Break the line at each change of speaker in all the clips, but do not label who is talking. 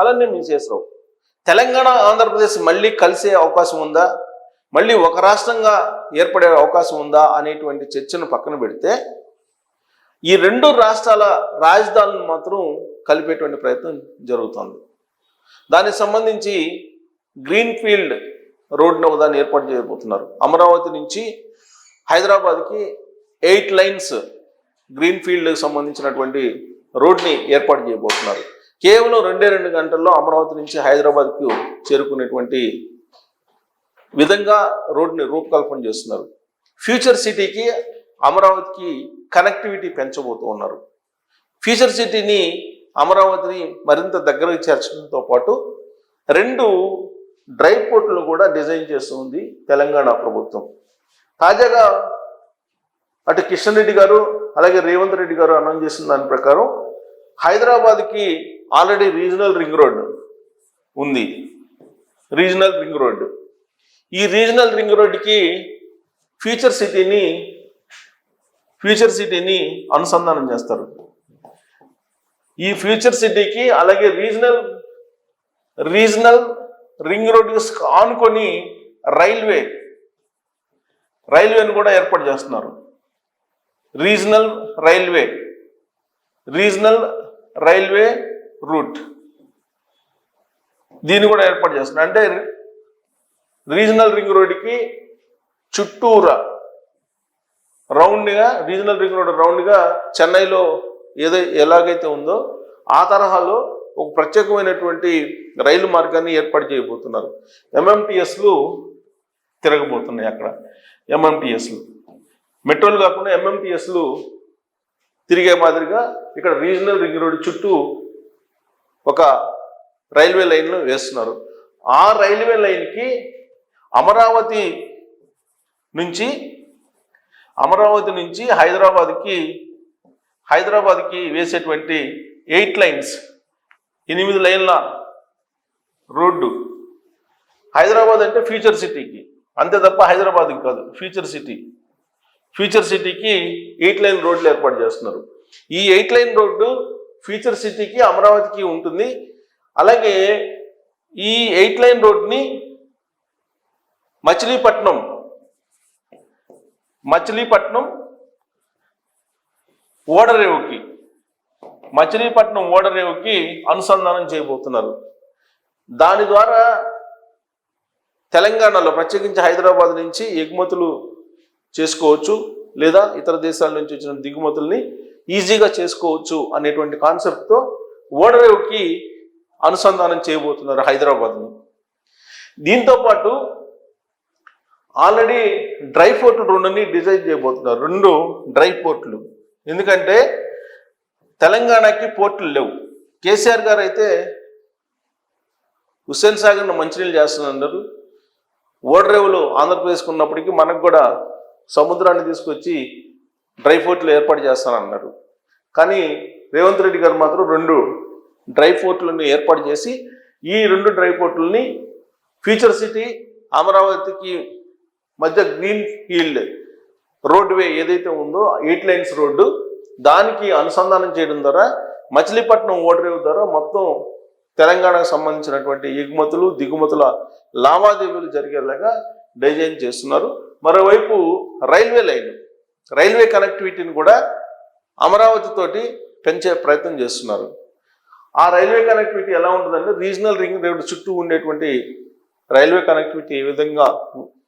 అలానే విశేషరావు తెలంగాణ ఆంధ్రప్రదేశ్ మళ్ళీ కలిసే అవకాశం ఉందా? మళ్ళీ ఒక రాష్ట్రంగా ఏర్పడే అవకాశం ఉందా అనేటువంటి చర్చను పక్కన పెడితే ఈ రెండు రాష్ట్రాల రాజధానులను మాత్రం కలిపేటువంటి ప్రయత్నం జరుగుతోంది. దానికి సంబంధించి గ్రీన్ ఫీల్డ్ రోడ్ను దాన్ని ఏర్పాటు చేయబోతున్నారు. అమరావతి నుంచి హైదరాబాద్కి ఎయిట్ లైన్స్ గ్రీన్ఫీల్డ్కి సంబంధించినటువంటి రోడ్ని ఏర్పాటు చేయబోతున్నారు. కేవలం రెండే రెండు గంటల్లో అమరావతి నుంచి హైదరాబాద్కు చేరుకునేటువంటి విధంగా రోడ్ని రూపకల్పన చేస్తున్నారు. ఫ్యూచర్ సిటీకి అమరావతికి కనెక్టివిటీ పెంచబోతూ ఉన్నారు. ఫ్యూచర్ సిటీని అమరావతిని మరింత దగ్గరకు చేర్చడంతో పాటు రెండు డ్రై పోర్టులను కూడా డిజైన్ చేస్తుంది తెలంగాణ ప్రభుత్వం. తాజాగా అటు కిషన్ రెడ్డి గారు అలాగే రేవంత్ రెడ్డి గారు అనౌన్స్ చేసిన దాని ప్రకారం హైదరాబాద్కి ఆల్రెడీ రీజనల్ రింగ్ రోడ్ ఉంది. రీజనల్ రింగ్ రోడ్ ఈ రీజనల్ రింగ్ రోడ్డుకి ఫ్యూచర్ సిటీని ఫ్యూచర్ సిటీని అనుసంధానం చేస్తారు. ఈ ఫ్యూచర్ సిటీకి అలాగే రీజనల్ రీజనల్ రింగ్ రోడ్ ఆనుకొని రైల్వే రైల్వేని కూడా ఏర్పాటు చేస్తున్నారు. Regional railway regional railway route. దీన్ని కూడా ఏర్పాటు చేస్తున్నారు అంటే రీజనల్ రింగ్ రోడ్డుకి చుట్టూరా రౌండ్గా రీజనల్ రింగ్ రోడ్ రౌండ్గా చెన్నైలో ఏదో ఎలాగైతే ఉందో ఆ తరహాలో ఒక ప్రత్యేకమైనటువంటి రైలు మార్గాన్ని ఏర్పాటు చేయబోతున్నారు. ఎంఎంటిఎస్లు తిరగబోతున్నాయి అక్కడ. ఎంఎంటిఎస్లు మెట్రోలు కాకుండా ఎంఎంటిఎస్లు తిరిగే మాదిరిగా ఇక్కడ రీజనల్ రింగ్ రోడ్ చుట్టూ ఒక రైల్వే లైన్ను వేస్తున్నారు. ఆ రైల్వే లైన్కి అమరావతి నుంచి అమరావతి నుంచి హైదరాబాద్కి హైదరాబాద్కి వేసేటువంటి ఎయిట్ లైన్స్ ఎనిమిది లైన్ల రోడ్డు. హైదరాబాద్ అంటే ఫ్యూచర్ సిటీకి. అంతే తప్ప హైదరాబాద్కి కాదు ఫ్యూచర్ సిటీ. ఫ్యూచర్ సిటీకి ఎయిట్ లైన్ రోడ్లు ఏర్పాటు చేస్తున్నారు. ఈ ఎయిట్ లైన్ రోడ్డు ఫ్యూచర్ సిటీకి అమరావతికి ఉంటుంది. అలాగే ఈ ఎయిట్ లైన్ రోడ్ని మచిలీపట్నం మచిలీపట్నం ఓడరేవుకి మచిలీపట్నం ఓడరేవుకి అనుసంధానం చేయబోతున్నారు. దాని ద్వారా తెలంగాణలో ప్రత్యేకించి హైదరాబాద్ నుంచి ఎగుమతులు చేసుకోవచ్చు లేదా ఇతర దేశాల నుంచి వచ్చిన దిగుమతుల్ని ఈజీగా చేసుకోవచ్చు అనేటువంటి కాన్సెప్ట్తో ఓడరేవుకి అనుసంధానం చేయబోతున్నారు హైదరాబాద్ని. దీంతో పాటు ఆల్రెడీ డ్రై పోర్ట్లు రెండుని డిజైన్ చేయబోతున్నారు. రెండు డ్రై పోర్ట్లు. ఎందుకంటే తెలంగాణకి పోర్టులు లేవు. కేసీఆర్ గారు అయితే హుస్సేన్ సాగర్ను మంచినీళ్ళు చేస్తున్నారు ఓడరేవులు ఆంధ్రప్రదేశ్కి ఉన్నప్పటికీ మనకు కూడా సముద్రాన్ని తీసుకొచ్చి డ్రై ఫోర్ట్లు ఏర్పాటు చేస్తానన్నారు కానీ రేవంత్ రెడ్డి గారు మాత్రం రెండు డ్రై పోర్ట్లను ఏర్పాటు చేసి ఈ రెండు డ్రై ఫోర్ట్లని ఫ్యూచర్ సిటీ అమరావతికి మధ్య గ్రీన్ ఫీల్డ్ రోడ్వే ఏదైతే ఉందో ఎయిట్ లైన్స్ రోడ్డు దానికి అనుసంధానం చేయడం ద్వారా మచిలీపట్నం ఓడరేవు ద్వారా మొత్తం తెలంగాణకు సంబంధించినటువంటి ఎగుమతులు దిగుమతుల లావాదేవీలు జరిగేలాగా డిజైన్ చేస్తున్నారు. మరోవైపు రైల్వే లైన్ రైల్వే కనెక్టివిటీని కూడా అమరావతితో పెంచే ప్రయత్నం చేస్తున్నారు. ఆ రైల్వే కనెక్టివిటీ ఎలా ఉంటుందంటే రీజనల్ రింగ్ రోడ్ చుట్టూ ఉండేటువంటి రైల్వే కనెక్టివిటీ ఏ విధంగా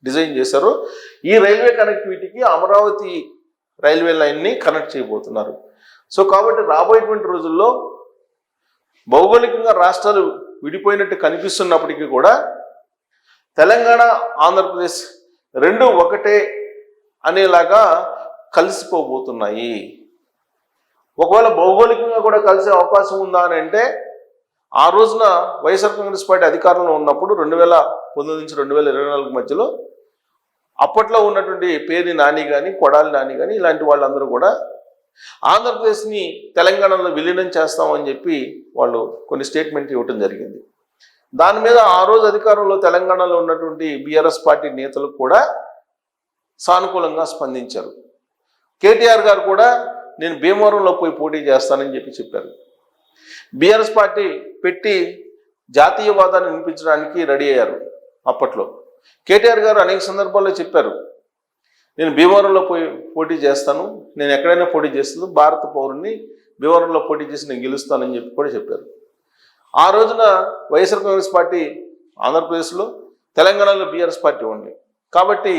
డిజైన్ చేశారో ఈ రైల్వే కనెక్టివిటీకి అమరావతి రైల్వే లైన్ని కనెక్ట్ చేయబోతున్నారు. సో కాబట్టి రాబోయేటువంటి రోజుల్లో భౌగోళికంగా రాష్ట్రాలు విడిపోయినట్టు కనిపిస్తున్నప్పటికీ కూడా తెలంగాణ ఆంధ్రప్రదేశ్ రెండు ఒకటే అనేలాగా కలిసిపోబోతున్నాయి. ఒకవేళ భౌగోళికంగా కూడా కలిసే అవకాశం ఉందా అని అంటే ఆ రోజున వైఎస్ఆర్ కాంగ్రెస్ పార్టీ అధికారంలో ఉన్నప్పుడు రెండు వేల పంతొమ్మిది నుంచి రెండు వేల ఇరవై నాలుగు మధ్యలో అప్పట్లో ఉన్నటువంటి పేరు నాని కానీ కొడాలి నాని కానీ ఇలాంటి వాళ్ళందరూ కూడా ఆంధ్రప్రదేశ్ని తెలంగాణలో విలీనం చేస్తామని చెప్పి వాళ్ళు కొన్ని స్టేట్మెంట్ ఇవ్వటం జరిగింది. దాని మీద ఆ రోజు అధికారంలో తెలంగాణలో ఉన్నటువంటి బీఆర్ఎస్ పార్టీ నేతలు కూడా సానుకూలంగా స్పందించారు. కేటీఆర్ గారు కూడా నేను భీమవరంలో పోయి పోటీ చేస్తానని చెప్పి చెప్పారు. బీఆర్ఎస్ పార్టీ పెట్టి జాతీయవాదాన్ని వినిపించడానికి రెడీ అయ్యారు అప్పట్లో. కేటీఆర్ గారు అనేక సందర్భాల్లో చెప్పారు నేను భీమవరంలో పోయి పోటీ చేస్తాను నేను ఎక్కడైనా పోటీ చేస్తాను భారత పౌరుని భీమవరంలో పోటీ చేసి నేను గెలుస్తానని చెప్పి కూడా చెప్పారు. ఆ రోజున వైఎస్ఆర్ కాంగ్రెస్ పార్టీ ఆంధ్రప్రదేశ్లో తెలంగాణలో బీఆర్ఎస్ పార్టీ ఉంది. కాబట్టి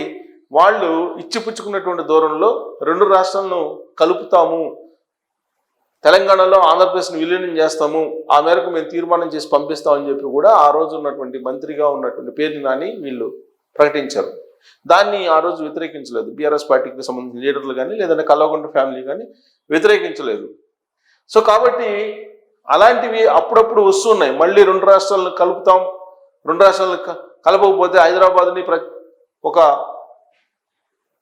వాళ్ళు ఇచ్చిపుచ్చుకున్నటువంటి దూరంలో రెండు రాష్ట్రాలను కలుపుతాము. తెలంగాణలో ఆంధ్రప్రదేశ్ను విలీనం చేస్తాము. ఆ మేరకు మేము తీర్మానం చేసి పంపిస్తామని చెప్పి కూడా ఆ రోజు ఉన్నటువంటి మంత్రిగా ఉన్నటువంటి పేరు నాని వీళ్ళు ప్రకటించారు. దాన్ని ఆ రోజు వ్యతిరేకించలేదు. బీఆర్ఎస్ పార్టీకి సంబంధించిన లీడర్లు కానీ లేదంటే కల్వకుంట ఫ్యామిలీ కానీ వ్యతిరేకించలేదు. సో కాబట్టి అలాంటివి అప్పుడప్పుడు వస్తున్నాయి మళ్ళీ రెండు రాష్ట్రాలను కలుపుతాం. రెండు రాష్ట్రాలను క- కలపకపోతే హైదరాబాద్ని ప్ర ఒక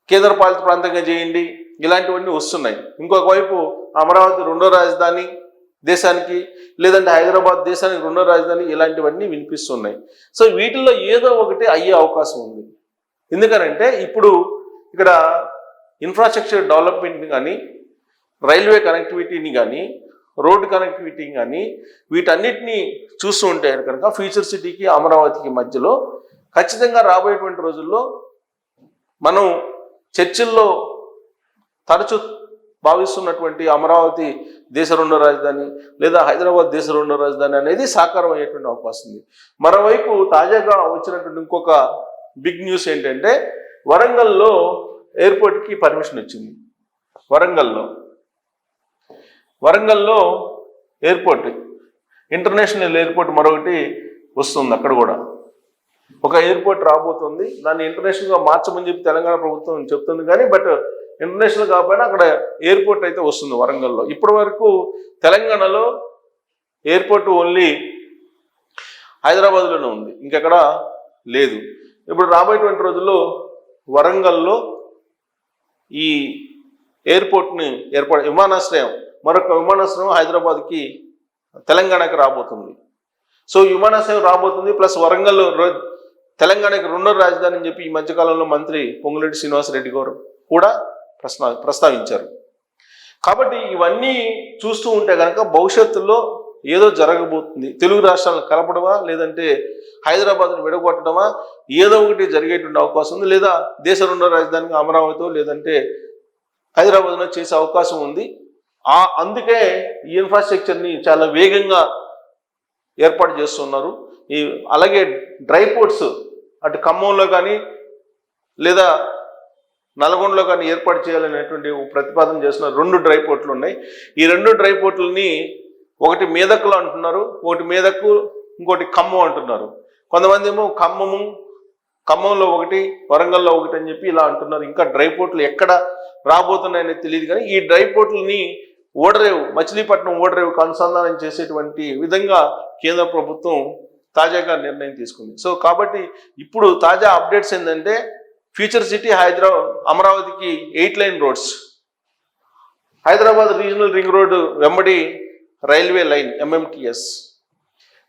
కేంద్రపాలిత ప్రాంతంగా చేయండి. ఇలాంటివన్నీ వస్తున్నాయి. ఇంకొక వైపు అమరావతి రెండో రాజధాని దేశానికి లేదంటే హైదరాబాద్ దేశానికి రెండో రాజధాని ఇలాంటివన్నీ వినిపిస్తున్నాయి. సో వీటిల్లో ఏదో ఒకటి అయ్యే అవకాశం ఉంది. ఎందుకనంటే ఇప్పుడు ఇక్కడ ఇన్ఫ్రాస్ట్రక్చర్ డెవలప్మెంట్ని కానీ రైల్వే కనెక్టివిటీని కానీ రోడ్డు కనెక్టివిటీని కానీ వీటన్నిటిని చూస్తూ ఉంటే కనుక ఫ్యూచర్ సిటీకి అమరావతికి మధ్యలో ఖచ్చితంగా రాబోయేటువంటి రోజుల్లో మనం చర్చిల్లో తరచు భావిస్తున్నటువంటి అమరావతి దేశ రెండో రాజధాని లేదా హైదరాబాద్ దేశ రెండో రాజధాని అనేది సాకారం అయ్యేటువంటి అవకాశం ఉంది. మరోవైపు తాజాగా వచ్చినటువంటి ఇంకొక బిగ్ న్యూస్ ఏంటంటే వరంగల్లో ఎయిర్పోర్ట్కి పర్మిషన్ వచ్చింది. వరంగల్లో. వరంగల్లో ఎయిర్పోర్ట్ ఇంటర్నేషనల్ ఎయిర్పోర్ట్ మరొకటి వస్తుంది అక్కడ కూడా. ఒక ఎయిర్పోర్ట్ రాబోతుంది. దాన్ని ఇంటర్నేషనల్గా మార్చమని చెప్పి తెలంగాణ ప్రభుత్వం చెప్తుంది కానీ బట్ ఇంటర్నేషనల్ కాకపోయినా అక్కడ ఎయిర్పోర్ట్ అయితే వస్తుంది వరంగల్లో. ఇప్పటి వరకు తెలంగాణలో ఎయిర్పోర్ట్ ఓన్లీ హైదరాబాద్లోనే ఉంది. ఇంకెక్కడ లేదు. ఇప్పుడు రాబోయేటువంటి రోజుల్లో వరంగల్లో ఈ ఎయిర్పోర్ట్ని ఏర్పాటు విమానాశ్రయం మరొక విమానాశ్రయం హైదరాబాద్కి తెలంగాణకి రాబోతుంది. సో విమానాశ్రయం రాబోతుంది ప్లస్ వరంగల్ రో- తెలంగాణకి రెండో రాజధాని అని చెప్పి ఈ మధ్యకాలంలో మంత్రి పొంగులేటి శ్రీనివాసరెడ్డి గారు కూడా ప్రశ్న ప్రస్తావించారు. కాబట్టి ఇవన్నీ చూస్తూ ఉంటే కనుక భవిష్యత్తులో ఏదో జరగబోతుంది. తెలుగు రాష్ట్రాలను కలపడమా లేదంటే హైదరాబాద్ను విడగొట్టడమా ఏదో ఒకటి జరిగేటువంటి అవకాశం ఉంది. లేదా దేశ రెండో రాజధానిగా అమరావతితో లేదంటే హైదరాబాద్లో చేసే అవకాశం ఉంది. ఆ అందుకే ఈ ఇన్ఫ్రాస్ట్రక్చర్ని చాలా వేగంగా ఏర్పాటు చేస్తున్నారు. ఈ అలాగే డ్రై పోర్ట్స్ అటు ఖమ్మంలో కానీ లేదా నల్గొండలో కానీ ఏర్పాటు చేయాలనేటువంటి ప్రతిపాదన చేస్తున్నారు రెండు డ్రై పోర్ట్లు ఉన్నాయి. ఈ రెండు డ్రై పోర్ట్లని ఒకటి మేదక్కులో అంటున్నారు ఒకటి మేదక్కు ఇంకోటి ఖమ్మం అంటున్నారు. కొంతమంది ఏమో ఖమ్మము ఖమ్మంలో ఒకటి వరంగల్లో ఒకటి అని చెప్పి ఇలా అంటున్నారు. ఇంకా డ్రై పోర్ట్లు ఎక్కడ రాబోతున్నాయని తెలియదు కానీ ఈ డ్రై పోర్ట్లని ఓడరేవు మచిలీపట్నం ఓడరేవుకు అనుసంధానం చేసేటువంటి విధంగా కేంద్ర ప్రభుత్వం తాజాగా నిర్ణయం తీసుకుంది. సో కాబట్టి ఇప్పుడు తాజా అప్డేట్స్ ఏంటంటే ఫ్యూచర్ సిటీ హైదరాబాద్ అమరావతికి eight lane roads. Hyderabad regional ring road వెంబడి రైల్వే లైన్ ఎంఎంటిఎస్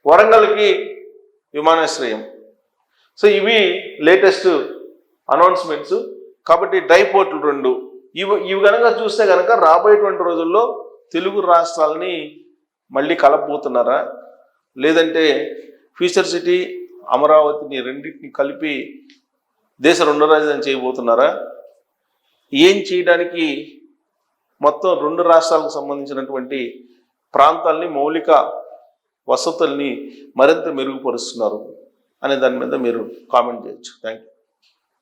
వరంగల్కి విమానాశ్రయం. సో ఇవి లేటెస్ట్ అనౌన్స్మెంట్స్. కాబట్టి డ్రైపోర్ట్లు రెండు. ఇవి ఇవి కనుక చూస్తే కనుక రాబోయేటువంటి రోజుల్లో తెలుగు రాష్ట్రాలని మళ్ళీ కలపబోతున్నారా? లేదంటే ఫ్యూచర్ సిటీ అమరావతిని రెండింటిని కలిపి దేశ రెండు రాజధాని చేయబోతున్నారా? ఏం చేయడానికి మొత్తం రెండు రాష్ట్రాలకు సంబంధించినటువంటి ప్రాంతాల్ని మౌలిక వసతుల్ని మరింత మెరుగుపరుస్తున్నారు అనే దాని మీద మీరు కామెంట్ చేయొచ్చు. Thank you